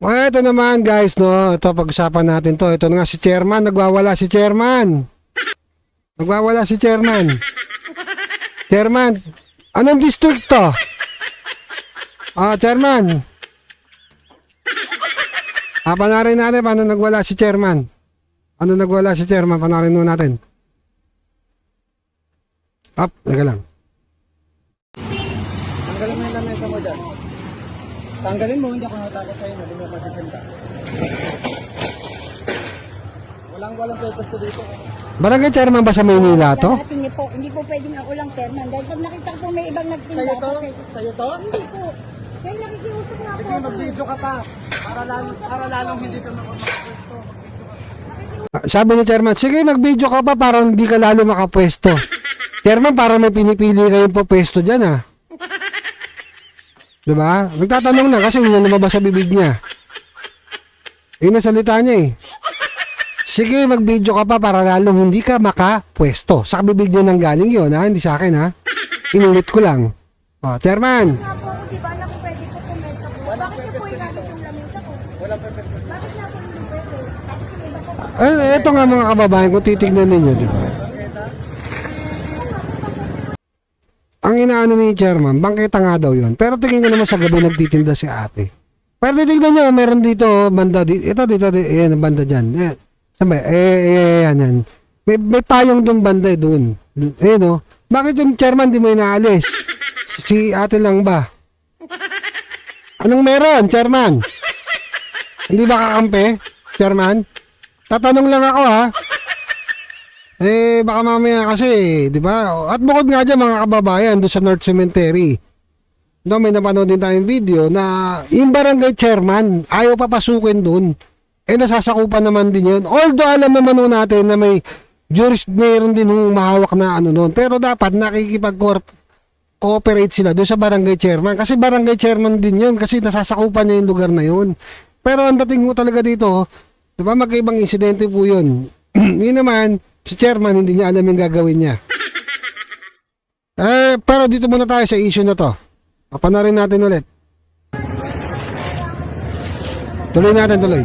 O eto naman guys, no. Ito pag-usapan natin to. Ito nga si chairman. Nagwawala si chairman. Nagwawala si chairman. Chairman, anong district to? Ah, chairman. Ah, panarin natin paano nagwala si chairman. Ano nagwala si chairman? Panarin nun natin. Up, teka lang. Tanggalin mo yung lamesa mo dyan. Tanggalin mo, hindi ako nataka sa'yo, hindi mo masisinta. Walang walang purpose dito. Barangay chairman ba sa Maynila to? Lahat niyo po, hindi po pwedeng ako lang chairman. Dahil pag nakita ko may ibang nagtinda, Sa'yo to? Sa'yo to? Hindi po. Dahil nakikiusap na ako. Sige, mag-video ka pa. Para lalong, para lalong hindi ka makapagpwesto. Ah, Sabi ni chairman, sige mag-video ka pa para hindi ka lalo makapwesto. chairman, para may pinipili kayong pwesto dyan ah. Diba? Nagtatanong lang kasi yun lumabas sa bibig niya. Yun ang niya eh. Sige, mag-video ka pa para lalong hindi ka makapwesto. Sa bibig niya nang galing yun ha, hindi sa akin ha. Inulit ko lang. Oh, chairman, di ba, na eh, eto nga mga kababayan, kung titignan ninyo, di ba? Ang inaano ni chairman, bangketa nga daw yun. Pero tingin ko naman sa gabi nagtitinda si ate. Pero titignan nyo, meron dito, banda dito. Ito, dito, dito, ayan, banda dyan. Eh, saan ba? Eh, eh, yan, yan. May, may payong doon banda eh, doon. Eh, no? Bakit yung chairman di mo inaalis? Si ate lang ba? Anong meron, chairman? Hindi ba kakampi, chairman? Tatanong lang ako, ha? Eh, baka mamaya kasi, di ba? At bukod nga dyan, mga kababayan, doon sa North Cemetery. No, may napanood din tayong video na yung barangay chairman, ayaw papasukin doon. Eh, nasasakupan naman din yun. Although, alam naman nun natin na may juris, mayroon din yung mahawak na ano noon. Pero dapat nakikipag cooperate sila doon sa barangay chairman. Kasi barangay chairman din yun. Kasi nasasakupan niya yung lugar na yun. Pero ang dating mo talaga dito, di ba magkaibang insidente po yun. yun naman, si chairman hindi niya alam yung gagawin niya. Eh, pero dito muna tayo sa issue na to. Papanarin natin ulit. Tuloy natin, tuloy.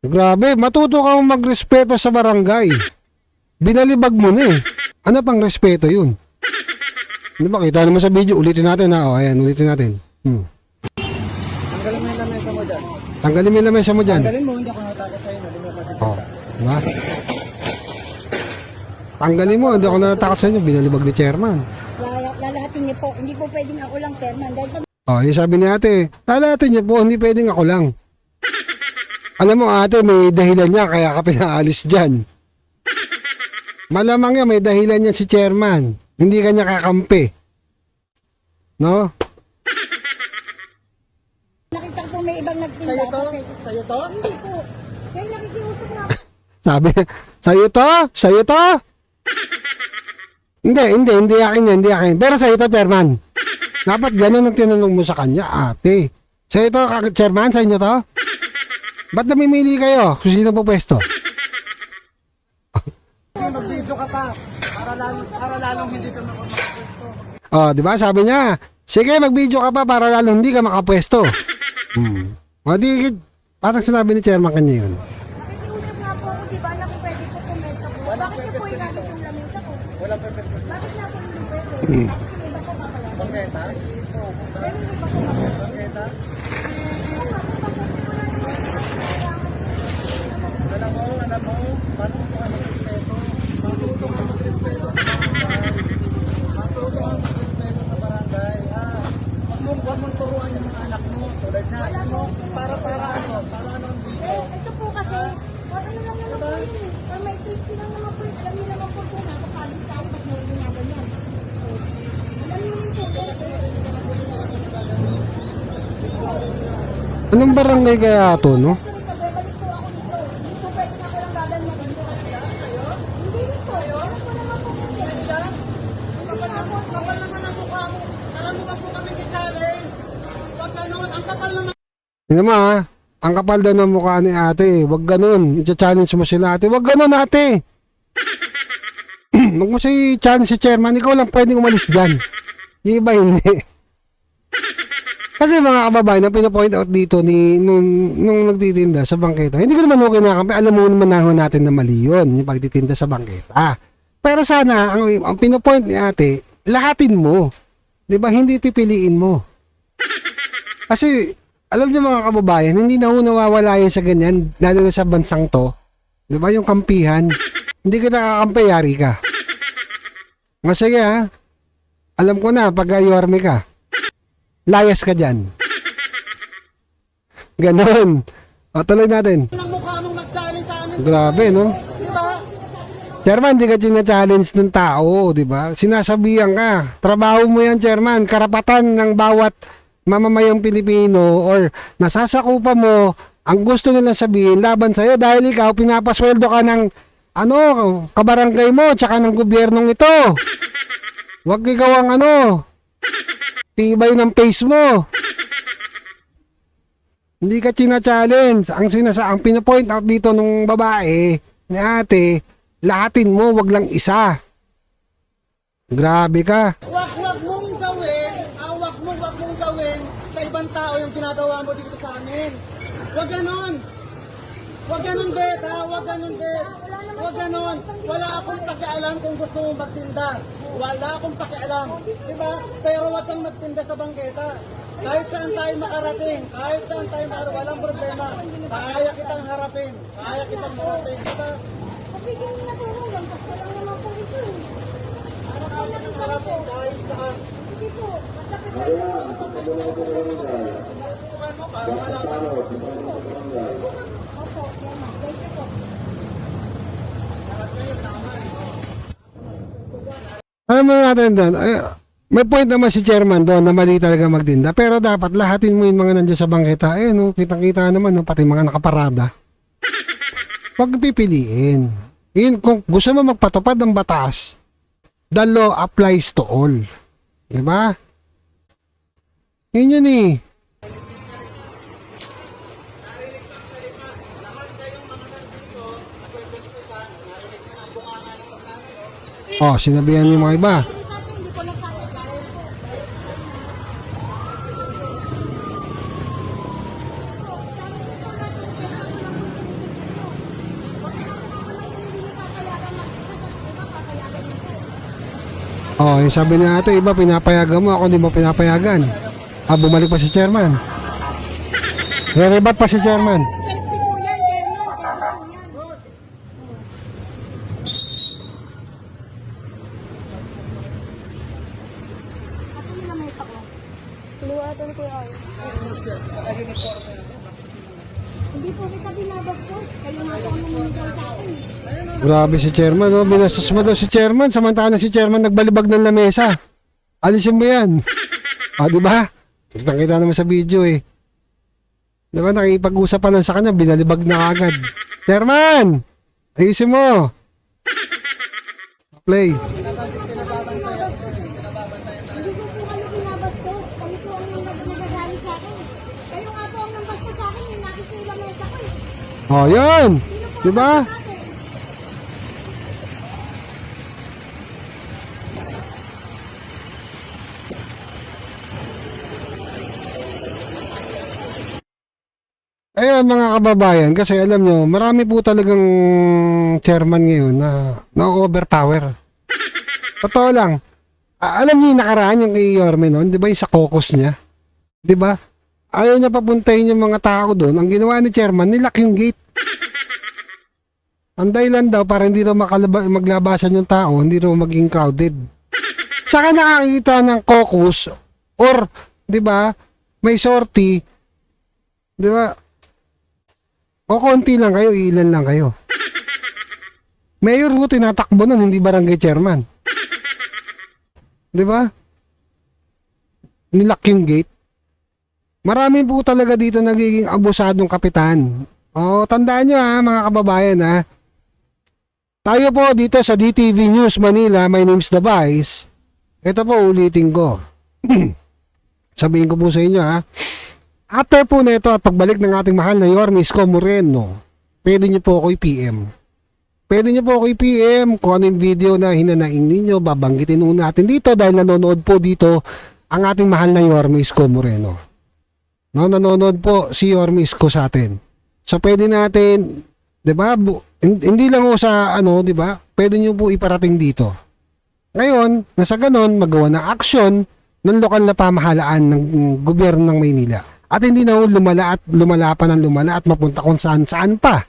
Grabe, matuto kang magrespeto sa barangay. Binalibag mo na eh. Ano pang respeto yun? Di ba, kita naman sa video, ulitin natin ha. O, ayan, ulitin natin. Hmm. Tanggalin mo yung lamesa mo dyan. Tanggalin mo yung lamesa mo dyan. Tanggalin mo, hindi ako nataka sa'yo, masisinta. Oh, diba? Tanggalin mo, hindi ako natatakot sa inyo, binalibag ni chairman. lala- lalahatin niyo po, hindi po pwedeng ako lang chairman. Dahil pag Oh, yung sabi ni ate, lalatin niyo po, hindi pwedeng ako lang. Alam mo ate, may dahilan niya kaya ka pinaalis dyan. Malamang yan, may dahilan niya si chairman. Hindi kanya kakampi. No? nakita ko po may ibang nagtinda, Sa'yo to? bakit? Sa'yo to? Hindi po. Dahil nakikiusap na ako. Sabi, sa'yo to? Sa'yo to? hindi, hindi, hindi akin yan, hindi akin. Pero sa'yo to, chairman. Dapat ganun ang tinanong mo sa kanya, ate. Sa'yo to, chairman, sa inyo to? Ba't namimili kayo kung sino po pwesto? Mag-video ka pa. Para lalong, para lalong hindi ka makapagpwesto. Oh, di ba? Sabi niya, sige, mag-video ka pa para lalo hindi ka makapwesto. Hmm. O di, parang sinabi ni chairman kanya yun. Nakikiusap nga po ako, di ba, na kung pwede ko kumenta po. Bakit niyo po inalit yung lamesa ko? Walang dito. Bakit nga po hindi pwede? Tapos yung iba po papalasin. Bangketa? Dahil yung iba po papalasin. Bangketa? Alam mo, alam mo, matuto ka mag-respeto. Matuto ka mag-respeto sa barangay. Matuto ka mag-respeto sa barangay. Ah, wag mo, wag mong turuan yung mga anak mo. Tulad na, yun mo, para, para ano, para ano ang video. Eh, ito po kasi, kung ano lang naman po yun eh. Kung may safety lang naman po, alam niyo naman po kung nakakalit tayo, ba't mo ginaganyan? Alam niyo yun po, Anong barangay kaya to, no? Balik po ako dito. Dito pwede na ako lang gaganyan. Hindi rin po. Alam ko naman po kung sino. Kapal na kapal naman ang mukha mo. Alam mo ba po kami ni challenge? Wag ganun, ang kapal naman. Tingnan mo ha, ang kapal daw ng mukha ni ate. Huwag ganun. I-challenge mo sila ate. Huwag ganun ate. Huwag mo si challenge si chairman. Ikaw lang pwedeng umalis dyan. Yung iba hindi. Kasi mga kababayan, ang pinapoint out dito ni nung, nung nagtitinda sa bangketa, hindi ko naman okay na kami, alam mo naman naho natin na mali yun, yung pagtitinda sa bangketa. Pero sana, ang, ang pinapoint ni ate, lahatin mo. Di ba? Hindi pipiliin mo. Kasi, alam niyo mga kababayan, hindi na ho nawawala yan sa ganyan, lalo na sa bansang to. Di ba? Yung kampihan. Hindi ka nakakampi, yari ka. Sige ha. Alam ko na, pag yorme ka, layas ka dyan. Ganon. O, tuloy natin. Ang mukha mong nag-challenge sa amin. Grabe, no? Di ba? Chairman, di ka challenge ng tao, di ba? Sinasabihan ka. Trabaho mo yan, Chairman. Karapatan ng bawat mamamayang Pilipino or nasasakupa mo ang gusto nila sabihin laban sa'yo dahil ikaw pinapasweldo ka ng ano, kabarangay mo tsaka ng gobyernong ito. Huwag ikaw ang ano, tibay ng face mo. Hindi ka china-challenge. Ang sinasa, ang pinapoint out dito nung babae ni ate, lahatin mo, wag lang isa. Grabe ka. Wag, wag mong gawin, ah, wag mo, wag mong gawin sa ibang tao yung ginagawa mo dito sa amin. Wag ganon. Wag ganon, Bet, ha? Wag ganon, Bet. Wag ganon. Wala akong pakialam kung gusto mong magtinda. Wala akong pakialam. Diba? Pero wag kang magtinda sa bangketa. Kahit saan tayo makarating, kahit saan tayo makarating, walang problema. Kaya kitang harapin. Kaya kitang harapin. Diba? Pagiging natulungan, kasi lang naman po ito eh. Kaya kitang harapin kahit saan. Hindi po, basta pinag Bukan mo, para malaman mo. Opo, yan na. Thank you po. Alam mo natin doon, ay, may point naman si chairman doon na mali talaga magtinda. Pero dapat lahatin mo yung mga nandiyan sa bangketa. Eh, no, kitang-kita naman, no, pati mga nakaparada. Huwag pipiliin. Yun, kung gusto mo magpatupad ng batas, the law applies to all. Di ba? Yun yun eh. Oh, sinabihan yung mga iba. Oh, yung sabi ni ate, iba pinapayagan mo, ako hindi mo pinapayagan. Ah, bumalik pa si chairman. Re-rebat pa si chairman. Safety po yan, Chairman. Safety po yan. Ako yun naman isa ko. Luwatan ko yan. Hindi po kita binabas ko. Kayo nga po. Grabe si chairman, oh. Binastos mo daw si chairman, samantala si chairman nagbalibag ng lamesa. Alisin mo yan. Ah, di ba? Kitang-kita naman sa video eh. Di ba, nakipag-usap pa lang sa kanya, binalibag na agad. Chairman! Ayusin mo! Play. Ko po kayo binabas ko. Kayo po ang nag- nagagalit sa akin. Kayo nga po ang nambas sa akin. Yung nakita yung lamesa ko eh. Oh, yun! Di ba? Ayun mga kababayan, kasi alam nyo, marami po talagang chairman ngayon na na-overpower. Totoo lang. Alam niyo yung nakaraan yung kay Yorme noon, di ba yung sa caucus niya? Di ba? Ayaw niya papuntahin yung mga tao doon. Ang ginawa ni chairman, nilak yung gate. Ang dahilan daw para hindi daw makalaba, maglabasan yung tao, hindi daw maging crowded. Saka nakakita ng caucus or, di ba, may sortie, di ba, o konti lang kayo, ilan lang kayo. Mayor mo tinatakbo nun, hindi barangay chairman. Di ba? Nilak yung gate. Marami po talaga dito nagiging abusadong kapitan. O, tandaan nyo ha, mga kababayan ha. Tayo po dito sa DTV News Manila, my name's The Vice. Ito po, ulitin ko. Sabihin ko po sa inyo ha. After po na ito at pagbalik ng ating mahal na Yorme Isko Moreno, pwede niyo po ako i-PM. Pwede niyo po ako i-PM kung ano yung video na hinanaing ninyo, babanggitin po natin dito dahil nanonood po dito ang ating mahal na Yorme Isko Moreno. No, nanonood po si Yorme Isko sa atin. So pwede natin, 'di ba? Hindi lang ho sa ano, 'di ba? Pwede niyo po iparating dito. Ngayon, nasa ganon, magawa ng aksyon ng lokal na pamahalaan ng gobyerno ng Maynila. At hindi na ho lumala at lumala pa ng lumala at mapunta kung saan saan pa.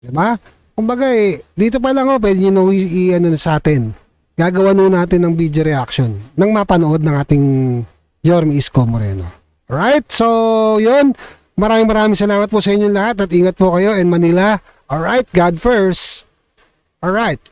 'Di ba? Kumbaga eh, dito pa lang ho, pwede niyo na ho i- i- ano na sa atin. Gagawa nun natin ng video reaction nang mapanood ng ating Yorme Isko Moreno. Alright, so yun. Maraming maraming salamat po sa inyong lahat at ingat po kayo in Manila. Alright, God first. Alright.